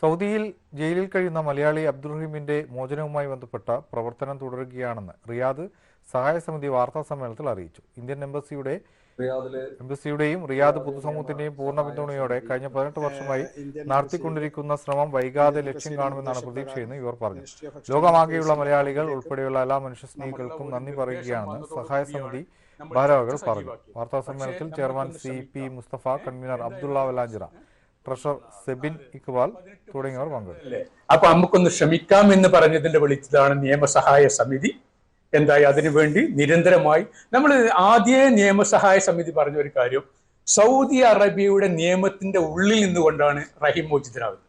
സൗദിയിൽ ജയിലിൽ കഴിയുന്ന മലയാളി അബ്ദുറഹീമിന്റെ മോചനവുമായി ബന്ധപ്പെട്ട പ്രവർത്തനം തുടരുകയാണെന്ന് റിയാദ് സഹായ സമിതി വാർത്താ സമ്മേളനത്തിൽ അറിയിച്ചു. ഇന്ത്യൻ എംബസിയുടെ എംബസിയുടെയും റിയാദ് പൊതുസമൂഹത്തിന്റെയും പൂർണ പിന്തുണയോടെ കഴിഞ്ഞ പതിനെട്ട് വർഷമായി നടത്തിക്കൊണ്ടിരിക്കുന്ന ശ്രമം വൈകാതെ ലക്ഷ്യം കാണുമെന്നാണ് പ്രതീക്ഷയെന്ന് ഇവർ പറഞ്ഞു. ലോകമാകെയുള്ള മലയാളികൾ ഉൾപ്പെടെയുള്ള എല്ലാ മനുഷ്യസ്നേഹികൾക്കും നന്ദി പറയുകയാണെന്ന് സഹായ സമിതി ഭാരവാഹികൾ പറഞ്ഞു. വാർത്താ സമ്മേളനത്തിൽ chairman C P Mustafa convener Abdulla Valanchira treasurer Sebin Iqbal തുടങ്ങിയവർ പങ്കെടുത്തു. അപ്പൊ നമുക്കൊന്ന് ശ്രമിക്കാം എന്ന് പറഞ്ഞതിന്റെ വിളിച്ചതാണ് നിയമസഹായ സമിതി. എന്തായി? അതിനുവേണ്ടി നിരന്തരമായി നമ്മൾ ആദ്യേ നിയമസഹായ സമിതി പറഞ്ഞ ഒരു കാര്യം സൗദി അറേബ്യയുടെ നിയമത്തിന്റെ ഉള്ളിൽ നിന്നുകൊണ്ടാണ് റഹീം മോചിതനാകുന്നത്